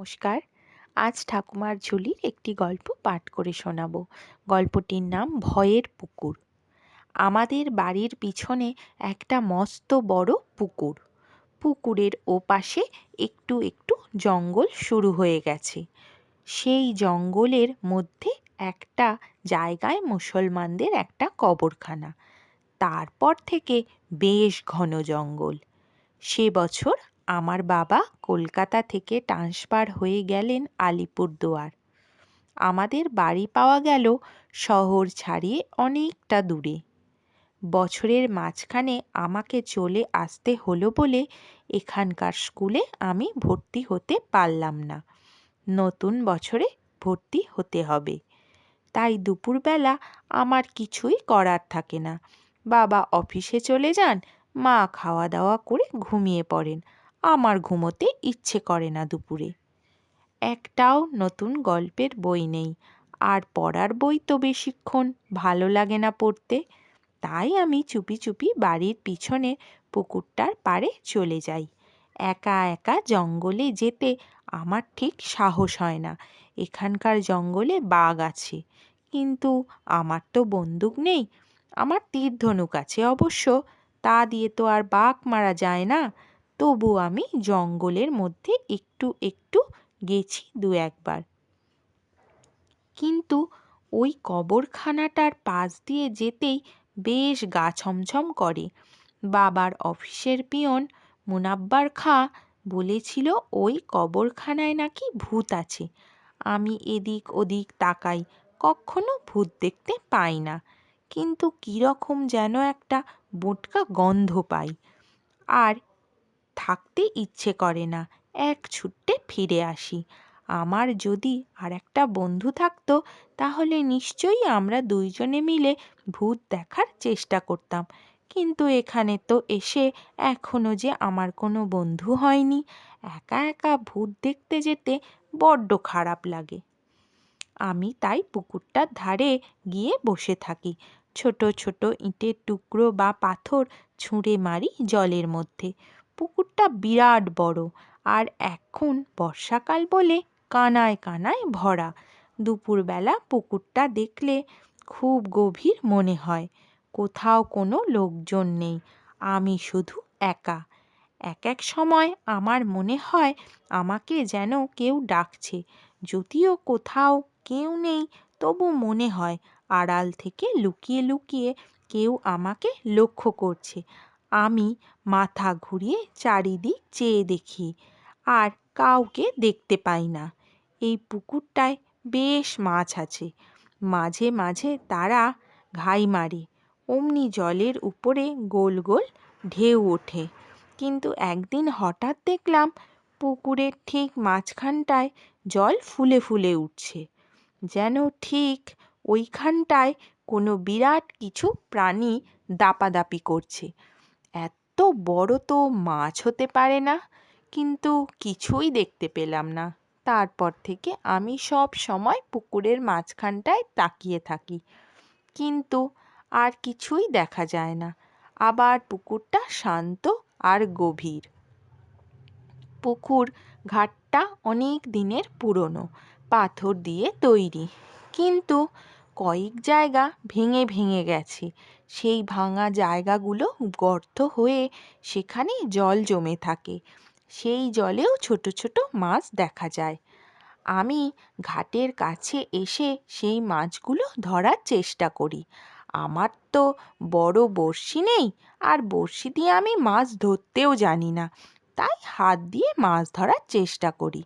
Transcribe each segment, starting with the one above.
নমস্কার। আজ ঠাকুমার ঝুলির একটি গল্প পাঠ করে শোনাব। গল্পটির নাম ভয়ের পুকুর। আমাদের বাড়ির পিছনে একটা মস্ত বড় পুকুর। পুকুরের ওপাশে একটু একটু জঙ্গল শুরু হয়ে গেছে। সেই জঙ্গলের মধ্যে একটা জায়গায় মুসলমানদের একটা কবরখানা। তারপর থেকে বেশ ঘন জঙ্গল। সে বছর আমার বাবা কলকাতা থেকে ট্রান্সফার হয়ে গেলেন আলিপুরদুয়ার। আমাদের বাড়ি পাওয়া গেল শহর ছাড়িয়ে অনেকটা দূরে। বছরের মাঝখানে আমাকে চলে আসতে হলো বলে এখানকার স্কুলে আমি ভর্তি হতে পারলাম না। নতুন বছরে ভর্তি হতে হবে। তাই দুপুরবেলা আমার কিছুই করার থাকে না। বাবা অফিসে চলে যান, মা খাওয়া দাওয়া করে ঘুমিয়ে পড়েন। আমার ঘুমোতে ইচ্ছে করে না দুপুরে। একটাও নতুন গল্পের বই নেই। আর পড়ার বই তো বেশিক্ষণ ভালো লাগে না পড়তে। তাই আমি চুপি চুপি বাড়ির পিছনে পুকুরটার পাড়ে চলে যাই। একা একা জঙ্গলে যেতে আমার ঠিক সাহস হয় না। এখানকার জঙ্গলে বাঘ আছে। কিন্তু আমার তো বন্দুক নেই। আমার তীর ধনুক আছে অবশ্য। তা দিয়ে তো আর বাঘ মারা যায় না। তবু আমি জঙ্গলের মধ্যে একটু একটু গেছি দু একবার। কিন্তু ওই কবরখানাটার পাশ দিয়ে যেতেই বেশ গা ছমছম করে। বাবার অফিসের পিয়ন মুনাব্বার খাঁ বলেছিল, ওই কবরখানায় নাকি ভূত আছে। আমি এদিক ওদিক তাকাই, কখনো ভূত দেখতে পাই না। কিন্তু কীরকম যেন একটা বোটকা গন্ধ পাই। আর থাকতে ইচ্ছে করে না, এক ছুট্টে ফিরে আসি। আমার যদি আর একটা বন্ধু থাকতো, তাহলে নিশ্চয়ই আমরা দুইজনে মিলে ভূত দেখার চেষ্টা করতাম। কিন্তু এখানে তো এসে এখনও যে আমার কোনো বন্ধু হয়নি, একা একা ভূত দেখতে যেতে বড্ড খারাপ লাগে। আমি তাই পুকুরটার ধারে গিয়ে বসে থাকি। ছোট ছোট ইঁটের টুকরো বা পাথর ছুঁড়ে মারি জলের মধ্যে। পুকুরটা বিরাট বড় আর এখন বর্ষাকাল বলে কানায় কানায় ভরা। দুপুরবেলা পুকুরটা দেখলে খুব গভীর মনে হয়, কোথাও কোনো লোকজন নেই, আমি শুধু একা। এক এক সময় আমার মনে হয় আমাকে যেন কেউ ডাকছে, যদিও কোথাও কেউ নেই, তবু মনে হয় আড়াল থেকে লুকিয়ে লুকিয়ে কেউ আমাকে লক্ষ্য করছে। আমি মাথা ঘুরিয়ে চারিদিক চেয়ে দেখি আর কাউকে দেখতে পাই না। এই পুকুরটায় বেশ মাছ আছে। মাঝে মাঝে তারা ঘাই মারে। অমনি জলের উপরে গোল গোল ঢেউ ওঠে। কিন্তু একদিন হঠাৎ দেখলাম পুকুরের ঠিক মাঝখানটায় জল ফুলে ফুলে উঠছে। যেন ঠিক ওইখানটায় কোনো বিরাট কিছু প্রাণী দাপাদাপি করছে। এত বড় তো মাছ হতে পারে না, কিন্তু কিছুই দেখতে পেলাম না। তারপর থেকে আমি সব সময় পুকুরের মাঝখানটায় তাকিয়ে থাকি, কিন্তু আর কিছুই দেখা যায় না। আবার পুকুরটা শান্ত আর গভীর। পুকুর ঘাটটা অনেক দিনের পুরনো, পাথর দিয়ে তৈরি, কিন্তু কয়েক জায়গা ভেঙে ভেঙে গেছে। সেই ভাঙা জায়গাগুলো গর্ত হয়ে সেখানে জল জমে থাকে। সেই জলেও ছোট ছোট মাছ দেখা যায়। আমি ঘাটের কাছে এসে সেই মাছগুলো ধরার চেষ্টা করি। আমার তো বড় বড়শি নেই, আর বড়শি দিয়ে আমি মাছ ধরতেও জানি না। তাই হাত দিয়ে মাছ ধরার চেষ্টা করি।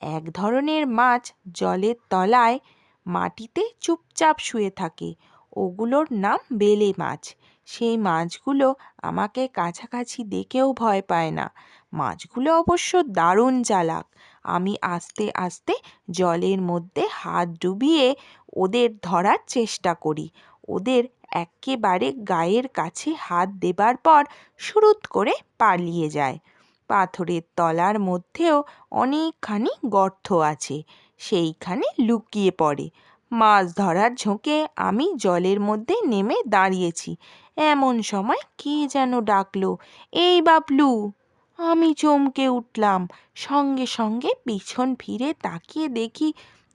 এক ধরনের মাছ জলের তলায় মাটিতে চুপচাপ শুয়ে থাকে। ওগুলোর নাম বেলে মাছ। সেই মাছগুলো আমাকে কাছাকাছি দেখেও ভয় পায় না। মাছগুলো অবশ্য দারুণ চালাক। আমি আস্তে আস্তে জলের মধ্যে হাত ডুবিয়ে ওদের ধরার চেষ্টা করি। ওদের একেবারে গায়ের কাছে হাত দেবার পর সুরুৎ করে পালিয়ে যায়। পাথরের তলার মধ্যেও অনেকখানি গর্ত আছে। সেইখানে লুকিয়ে পড়ে। মাছ ধরার ঝোঁকে আমি জলের মধ্যে নেমে দাঁড়িয়েছি। এমন সময় কে যেন ডাকলো, এই বাবলু! আমি চমকে উঠলাম। সঙ্গে সঙ্গে পিছন ফিরে তাকিয়ে দেখি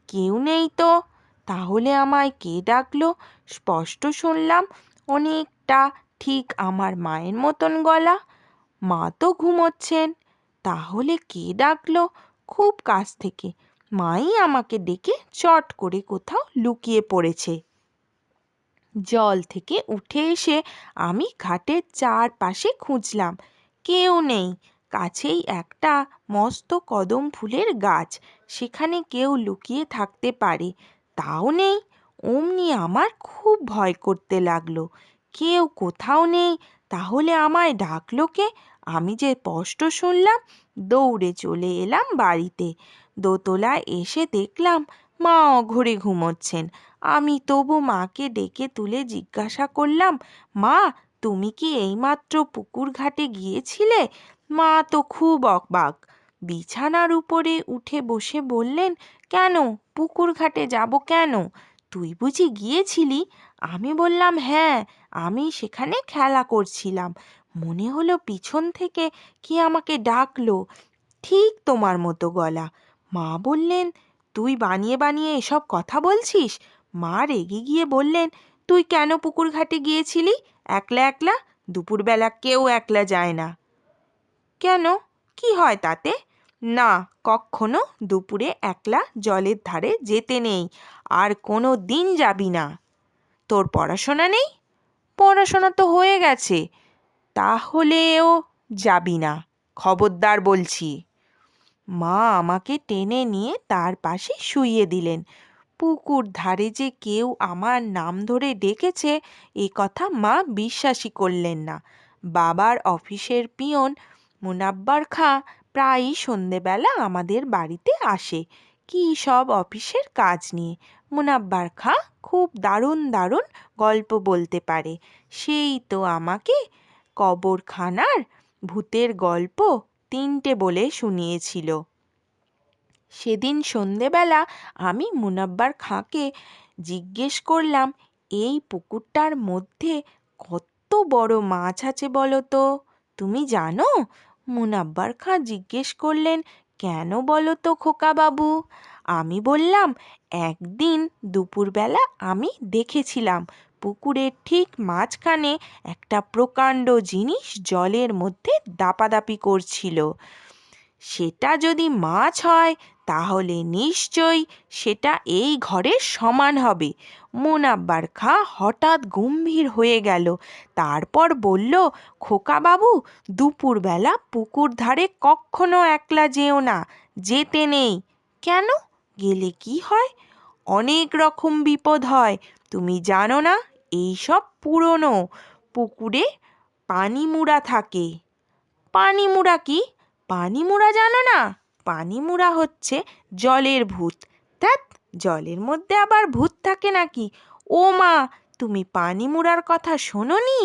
কেউ নেই তো। তাহলে আমায় কে ডাকলো? স্পষ্ট শুনলাম, অনেকটা ঠিক আমার মায়ের মতন গলা। মা তো ঘুমোচ্ছেন। তাহলে কে ডাকলো? খুব কাছ থেকে। মাই আমাকে ডেকে চট করে কোথাও লুকিয়ে পড়েছে। জল থেকে উঠে এসে আমি ঘাটের চারপাশে খুঁজলাম। কেউ নেই। কাছেই একটা মস্ত কদম ফুলের গাছ। সেখানে কেউ লুকিয়ে থাকতে পারে। তাও নেই। অমনি আমার খুব ভয় করতে লাগল। কেউ কোথাও নেই। তাহলে আমায় ডাকলো কে? আমি যে স্পষ্ট শুনলাম, দৌড়ে চলে এলাম বাড়িতে। দোতলায় এসে দেখলাম মা অঘরে ঘুমোচ্ছেন। আমি তবু মাকে ডেকে তুলে জিজ্ঞাসা করলাম, মা, তুমি কি এইমাত্র পুকুর ঘাটে গিয়েছিলে? মা তো খুব অবাক। বিছানার উপরে উঠে বসে বললেন, কেন? পুকুর ঘাটে যাব কেন? তুই বুঝি গিয়েছিলি? আমি বললাম হ্যাঁ আমি সেখানে খেলা করছিলাম। মনে হলো পিছন থেকে কে আমাকে ডাকলো। ঠিক তোমার মতো গলা। মা বললেন, তুই বানিয়ে বানিয়ে এসব কথা বলছিস? মা রেগে গিয়ে বললেন, তুই কেন পুকুর ঘাটে গিয়েছিলি? একলা একলা? দুপুরবেলা কেউ একলা যায় না। কেন? কি হয় তাতে? না কক্ষনো দুপুরে একলা জলের ধারে যেতে নেই, আর কোনো দিন যাবি না। তোর পড়াশোনা নেই? পড়াশোনা তো হয়ে গেছে, তাহলেও যাবি না। খবরদার বলছি। মা আমাকে টেনে নিয়ে তার পাশে শুইয়ে দিলেন। পুকুর ধারে যে কেউ আমার নাম ধরে ডেকেছে, এ কথা মা বিশ্বাসই করলেন না। বাবার অফিসের পিয়ন মুনাব্বার খাঁ প্রায়ই সন্ধেবেলা আমাদের বাড়িতে আসে। কী সব অফিসের কাজ নিয়ে? মুনাব্বার খাঁ খুব দারুণ দারুণ গল্প বলতে পারে। সেই তো আমাকে কবরখানার ভূতের গল্প তিনটে বলে শুনিয়েছিল। সেদিন সন্ধেবেলা আমি মুনাব্বার খাঁকে জিজ্ঞেস করলাম, এই পুকুরটার মধ্যে কত বড় মাছ আছে বলো তো? তুমি জানো? মুনাব্বার খাঁ জিজ্ঞেস করলেন, কেন বলো তো খোকাবাবু আমি বললাম, একদিন দুপুরবেলা আমি দেখেছিলাম পুকুরের ঠিক মাঝখানে একটা প্রকাণ্ড জিনিস জলের মধ্যে দাপাদাপি করছিল। সেটা যদি মাছ হয়, তাহলে নিশ্চয়ই সেটা এই ঘরের সমান হবে। মুনাব্বার খা হঠাৎ গম্ভীর হয়ে গেল, তারপর বলল খোকাবাবু দুপুরবেলা পুকুর ধারে কক্ষনো একলা যেও না, যেতে নেই। কেন? গেলে কি হয়? অনেক রকম বিপদ হয় তুমি জানো না, এই সব পুরনো পুকুরে পানিমুড়া থাকে। পানিমুড়া কি? পানিমুড়া জানো না? পানিমুড়া হচ্ছে জলের ভূত। ধ্যাৎ, জলের মধ্যে আবার ভূত থাকে নাকি? ও মা, তুমি পানিমুড়ার কথা শোনোনি?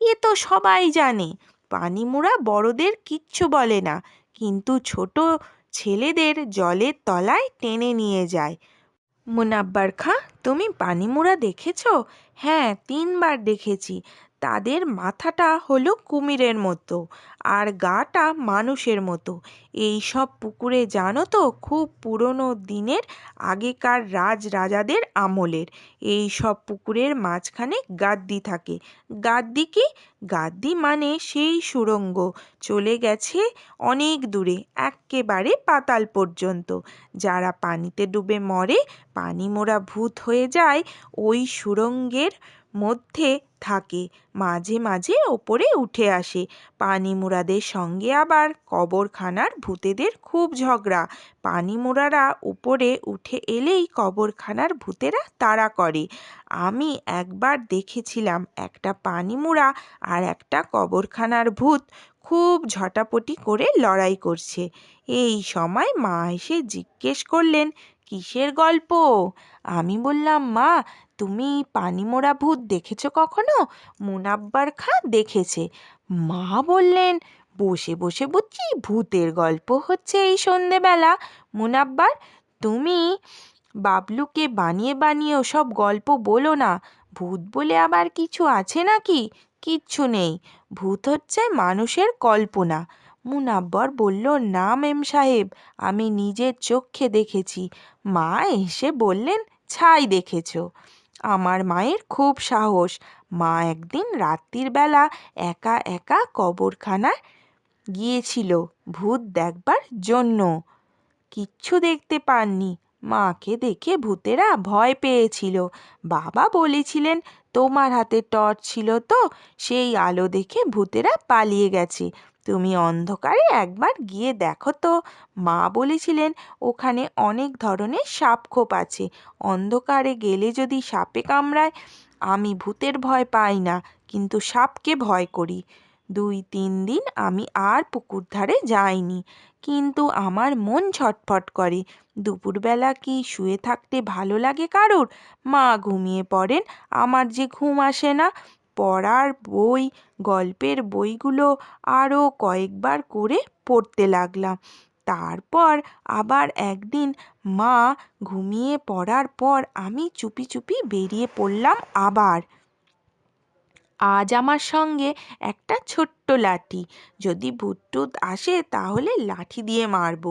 এ তো সবাই জানে, পানিমুড়া বড়দের কিচ্ছু বলে না, কিন্তু ছোট ছেলেদের জলের তলায় টেনে নিয়ে যায়। মুনাব্বার খাঁ তুমি পানিমুড়া দেখেছ? হ্যাঁ তিনবার দেখেছি। তাদের মাথাটা হলো কুমিরের মতো আর গাটা মানুষের মতো। এই সব পুকুরে জানো তো খুব পুরনো দিনের আগেকার রাজ রাজাদের আমলের। এই সব পুকুরের মাঝখানে গাদ্দি থাকে। গাদ্দি কি? গাদ্দি মানে সেই সুরঙ্গ। চলে গেছে অনেক দূরে এক্কেবারে পাতাল পর্যন্ত। যারা পানিতে ডুবে মরে, পানি মোড়া ভূত হয়ে যায়, ওই সুড়ঙ্গের মধ্যে থাকে। মাঝে মাঝে ওপরে উঠে আসে। পানিমুড়াদের সঙ্গে আবার কবরখানার ভূতেদের খুব ঝগড়া। পানিমুড়ারা উপরে উঠে এলেই কবরখানার ভূতেরা তাড়া করে। আমি একবার দেখেছিলাম একটা পানিমুড়া আর একটা কবরখানার ভূত খুব ঝটাপটি করে লড়াই করছে। এই সময় মা এসে জিজ্ঞেস করলেন কিসের গল্প? আমি বললাম, মা, তুমি পানিমোড়া ভূত দেখেছ কখনো? মুনাব্বার খাঁ দেখেছে। মা বললেন, বসে বসে বুঝছি ভূতের গল্প হচ্ছে এই সন্ধেবেলা। মুনাব্বার, তুমি বাবলুকে বানিয়ে বানিয়ে ওসব গল্প বলো না। ভূত বলে আবার কিছু আছে নাকি? কিচ্ছু নেই। ভূত হচ্ছে মানুষের কল্পনা। মুনাব্বর বলল, না মেম সাহেব, আমি নিজের চোখে দেখেছি। মা এসে বললেন, ছাই দেখেছ। আমার মায়ের খুব সাহস। মা একদিন রাত্রির বেলা একা একা কবরখানায় গিয়েছিল, ভূত দেখবার জন্য। কিচ্ছু দেখতে পাননি। মাকে দেখে ভূতেরা ভয় পেয়েছিল। বাবা বলেছিলেন, তোমার হাতে টর্চ ছিল তো, সেই আলো দেখে ভূতেরা পালিয়ে গেছে। তুমি অন্ধকারে একবার গিয়ে দেখো তো। মা বলেছিলেন, ওখানে অনেক ধরনের সাপখোপ আছে। অন্ধকারে গেলে যদি সাপে কামড়ায়, আমি ভূতের ভয় পাই না, কিন্তু সাপকে ভয় করি। দুই, তিন দিন আমি আর পুকুর ধারে যাইনি, কিন্তু আমার মন ছটফট করে। দুপুরবেলা কি শুয়ে থাকতে ভালো লাগে কারুর? মা ঘুমিয়ে পড়েন, আমার যে ঘুম আসে না পড়ার বই, গল্পের বইগুলো আরও কয়েকবার করে পড়তে লাগলাম। তারপর আবার একদিন মা ঘুমিয়ে পড়ার পর আমি চুপি চুপি বেরিয়ে পড়লাম আবার। আজ আমার সঙ্গে একটা ছোট্ট লাঠি, যদি ভূত টুত আসে তাহলে লাঠি দিয়ে মারব।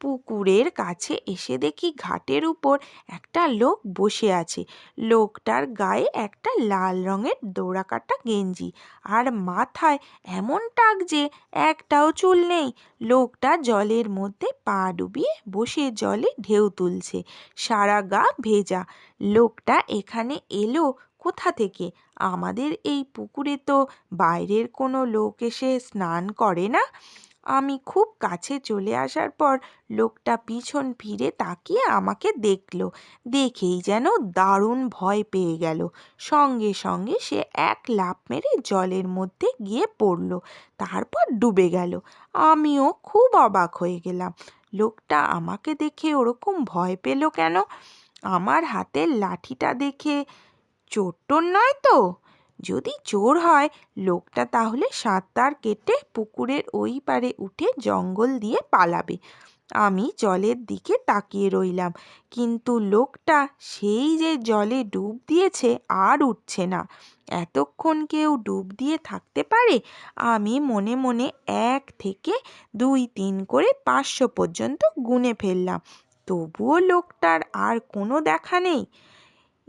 পুকুরের কাছে এসে দেখি ঘাটের উপর একটা লোক বসে আছে। লোকটার গায়ে একটা লাল রঙের ডোরাকাটা গেঞ্জি আর মাথায় এমন টাক যে একটাও চুল নেই। লোকটা জলের মধ্যে পা ডুবিয়ে বসে জলে ঢেউ তুলছে। সারা গা ভেজা। লোকটা এখানে এলো কোথা থেকে? আমাদের এই পুকুরে তো বাইরের কোনো লোক এসে স্নান করে না। আমি খুব কাছে চলে আসার পর লোকটা পিছন ফিরে তাকিয়ে আমাকে দেখল। দেখেই যেন দারুণ ভয় পেয়ে গেল। সঙ্গে সঙ্গে সে এক লাফ মেরে জলের মধ্যে গিয়ে পড়ল। তারপর ডুবে গেল। আমিও খুব অবাক হয়ে গেলাম। লোকটা আমাকে দেখে ওরকম ভয় পেল কেন? আমার হাতের লাঠিটা দেখে চোর নয় তো? যদি চোর হয়, লোকটা তাহলে সাঁতার কেটে পুকুরের ওই পারে উঠে জঙ্গল দিয়ে পালাবে। আমি জলের দিকে তাকিয়ে রইলাম, কিন্তু লোকটা সেই যে জলে ডুব দিয়েছে আর উঠছে না। এতক্ষণ কেউ ডুব দিয়ে থাকতে পারে? আমি মনে মনে এক থেকে দুই তিন করে পাঁচশো পর্যন্ত গুনে ফেললাম। তবুও লোকটার আর কোনো দেখা নেই।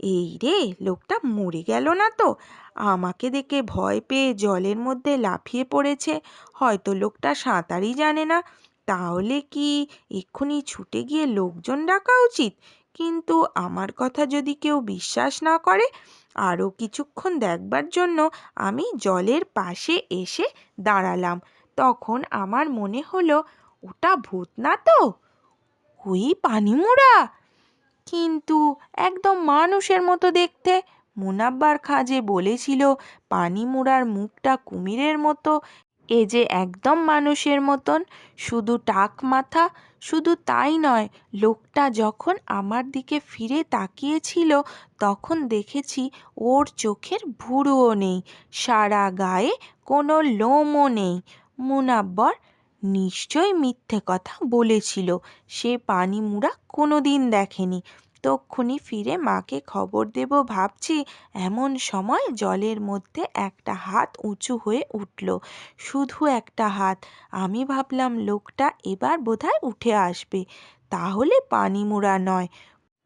এই রে, লোকটা মরে গেল না তো? আমাকে দেখে ভয় পেয়ে জলের মধ্যে লাফিয়ে পড়েছে। হয়তো লোকটা সাঁতারই জানে না। তাহলে কি এক্ষুনি ছুটে গিয়ে লোকজন ডাকা উচিত? কিন্তু আমার কথা যদি কেউ বিশ্বাস না করে, আরও কিছুক্ষণ দেখবার জন্য আমি জলের পাশে এসে দাঁড়ালাম। তখন আমার মনে হলো, ওটা ভূত না তো? ওই পানিমোড়া! কিন্তু একদম মানুষের মতো দেখতে। মুনাব্বার খাঁ যে বলেছিল পানিমোড়ার মুখটা কুমিরের মতো, এ যে একদম মানুষের মতন। শুধু টাক মাথা, শুধু তাই নয়, লোকটা যখন আমার দিকে ফিরে তাকিয়েছিল, তখন দেখেছি ওর চোখের ভুরুও নেই, সারা গায়ে কোনো লোমও নেই। মুনাব্বর নিশ্চয়ই মিথ্যে কথা বলেছিল। সে পানিমুড়া কোনো দিন দেখেনি। তক্ষুনি ফিরে মাকে খবর দেব ভাবছি, এমন সময় জলের মধ্যে একটা হাত উঁচু হয়ে উঠল। শুধু একটা হাত। আমি ভাবলাম, লোকটা এবার বোধহয় উঠে আসবে। তাহলে পানিমোড়া নয়।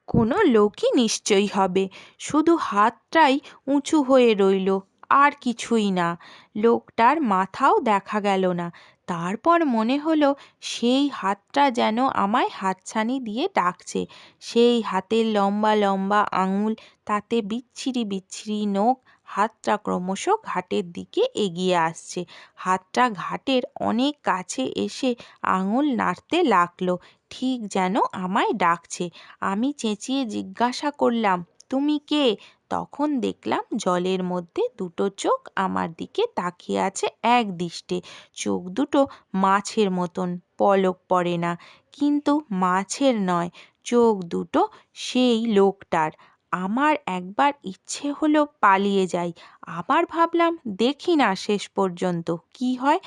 কোনো লোকই নিশ্চয়ই হবে। শুধু হাতটাই উঁচু হয়ে রইল। আর কিছুই না। লোকটার মাথাও দেখা গেল না। তারপর মনে হলো সেই হাতটা যেন আমায় হাতছানি দিয়ে ডাকছে। সেই হাতের লম্বা লম্বা আঙুল, তাতে বিচ্ছিরি বিচ্ছিরি নখ, হাতটা ক্রমশ ঘাটের দিকে এগিয়ে আসছে। হাতটা ঘাটের অনেক কাছে এসে আঙুল নাড়তে লাগল, ঠিক যেন আমায় ডাকছে। আমি চেঁচিয়ে জিজ্ঞাসা করলাম, তুমি কে? তখন দেখলাম জলের মধ্যে দুটো চোখ আমার দিকে তাকিয়ে আছে এক দৃষ্টে। চোখ দুটো মাছের মতন, পলক পড়ে না, কিন্তু মাছের নয়, চোখ দুটো সেই লোকটার। আমার একবার ইচ্ছে হলো পালিয়ে যাই, আবার ভাবলাম দেখি না শেষ পর্যন্ত, কি হয়?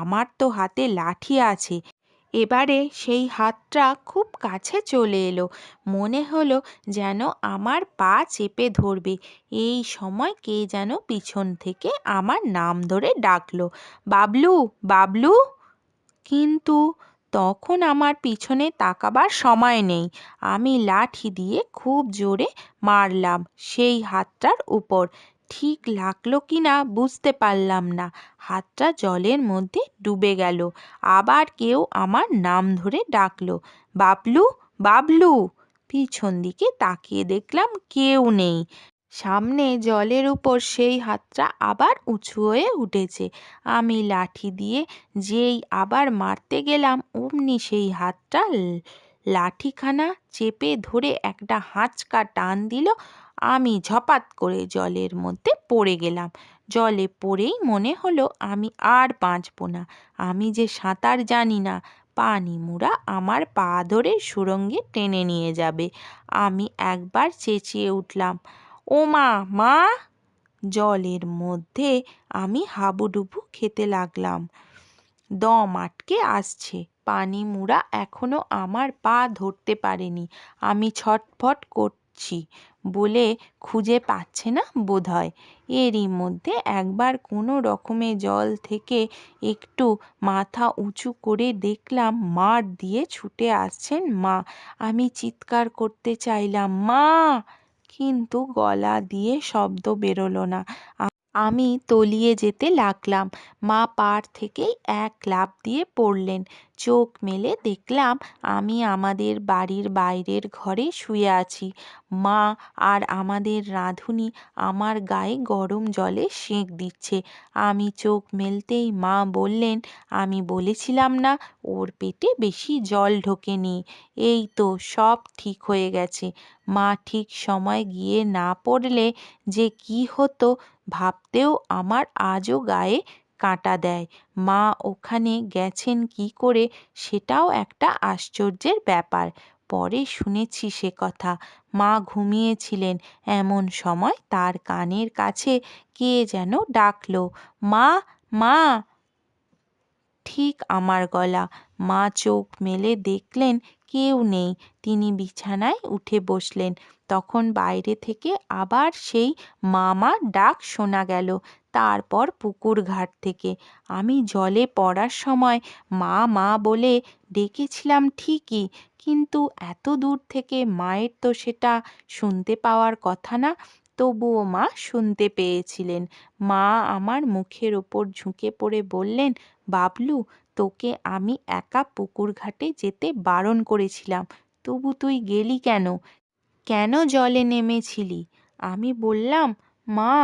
আমার তো হাতে লাঠি আছে। এবারে সেই হাতটা খুব কাছে চলে এলো। মনে হলো যেন আমার পা চেপে ধরবে। এই সময় কে যেন পিছন থেকে আমার নাম ধরে ডাকলো। বাবলু বাবলু! কিন্তু তখন আমার পিছনে তাকাবার সময় নেই। আমি লাঠি দিয়ে খুব জোরে মারলাম সেই হাতটার উপর। ঠিক লাগল কি না বুঝতে পারলাম না। হাতটা জলের মধ্যে ডুবে গেল। আবার কেউ আমার নাম ধরে ডাকলো। বাবলু বাবলু! পিছন দিকে তাকিয়ে দেখলাম কেউ নেই। সামনে জলের উপর সেই হাতটা আবার উঁচু হয়ে উঠেছে। আমি লাঠি দিয়ে যেই আবার মারতে গেলাম, অমনি সেই হাতটা লাঠিখানা চেপে ধরে একটা হাঁচকা টান দিল। আমি ঝপাত করে জলের মধ্যে পড়ে গেলাম। জলে পড়েই মনে হলো আমি আর বাঁচব না। আমি যে সাঁতার জানি না পানিমুড়া আমার পা ধরে সুরঙ্গে টেনে নিয়ে যাবে। আমি একবার চেঁচিয়ে উঠলাম, ও মা মা! জলের মধ্যে আমি হাবুডুবু খেতে লাগলাম। দম আটকে আসছে। পানিমুড়া এখনও আমার পা ধরতে পারেনি। আমি ছটফট করছি বলে খুঁজে পাচ্ছে না বোধহয়। এরই মধ্যে একবার কোনো রকমে জল থেকে একটু মাথা উঁচু করে দেখলাম মাঠ দিয়ে ছুটে আসছেন মা। আমি চিৎকার করতে চাইলাম, মা! কিন্তু গলা দিয়ে শব্দ বেরোলো না। আমি তলিয়ে যেতে লাগলাম। মা পাড় থেকেই এক লাফ দিয়ে পড়লেন। চোখ মেলে দেখলাম আমি আমাদের বাড়ির বাইরের ঘরে শুয়ে আছি। মা আর আমাদের রাঁধুনি আমার গায়ে গরম জলে সেঁক দিচ্ছে। আমি চোখ মেলতেই মা বললেন, আমি বলেছিলাম না ওর পেটে বেশি জল ঢোকেনি। এই তো সব ঠিক হয়ে গেছে। মা ঠিক সময় গিয়ে না পড়লে যে কী হতো ভাবতেও আমার আজও গায়ে কাঁটা দেয়। মা ওখানে গেছেন কী করে সেটাও একটা আশ্চর্যের ব্যাপার। পরে শুনেছি সে কথা। মা ঘুমিয়েছিলেন। এমন সময় তার কানের কাছে কে যেন ডাকলো, মা মা! ঠিক আমার গলা। মা চোখ মেলে দেখলেন কেউ নেই। তিনি বিছানায় উঠে বসলেন। তখন বাইরে থেকে আবার সেই মা মা ডাক শোনা গেল। তারপর পুকুর ঘাট থেকে। আমি জলে পড়ার সময় মা মা বলে ডেকেছিলাম ঠিকই, কিন্তু এত দূর থেকে মায়ের তো সেটা শুনতে পাওয়ার কথা না, তবুও মা শুনতে পেয়েছিলেন। মা আমার মুখের ওপর ঝুঁকে পড়ে বললেন, বাবলু, তোকে আমি একা পুকুর ঘাটে যেতে বারণ করেছিলাম, তবু তুই গেলি কেন? কেন জলে নেমেছিলি? আমি বললাম, মা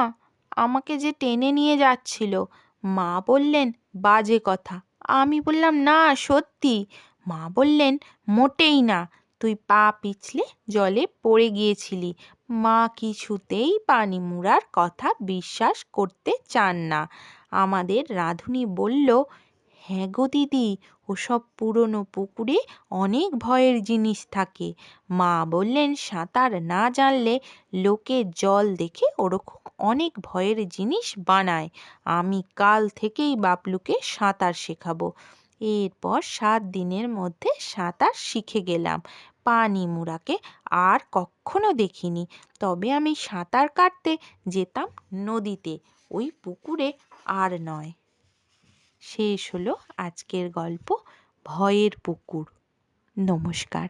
আমাকে যে টেনে নিয়ে যাচ্ছিল। মা বললেন, বাজে কথা। আমি বললাম, না, সত্যি। মা বললেন, মোটেই না। তুই পা পিছলে জলে পড়ে গিয়েছিলি। মা কিছুতেই পানি মুড়ার কথা বিশ্বাস করতে চান না। আমাদের রাঁধুনি বলল হ্যাঁ গো দিদি, ওসব পুরনো পুকুরে অনেক ভয়ের জিনিস থাকে। মা বললেন, সাঁতার না জানলে লোকে জল দেখে ওরকম অনেক ভয়ের জিনিস বানায়। আমি কাল থেকেই বাপলুকে সাঁতার শেখাবো। এরপর সাত দিনের মধ্যে সাঁতার শিখে গেলাম। পানিমুড়াকে আর কক্ষনো দেখিনি। তবে আমি সাঁতার কাটতে যেতাম নদীতে। ওই পুকুরে আর নয়। শেষ হলো আজকের গল্প ভয়ের পুকুর। নমস্কার।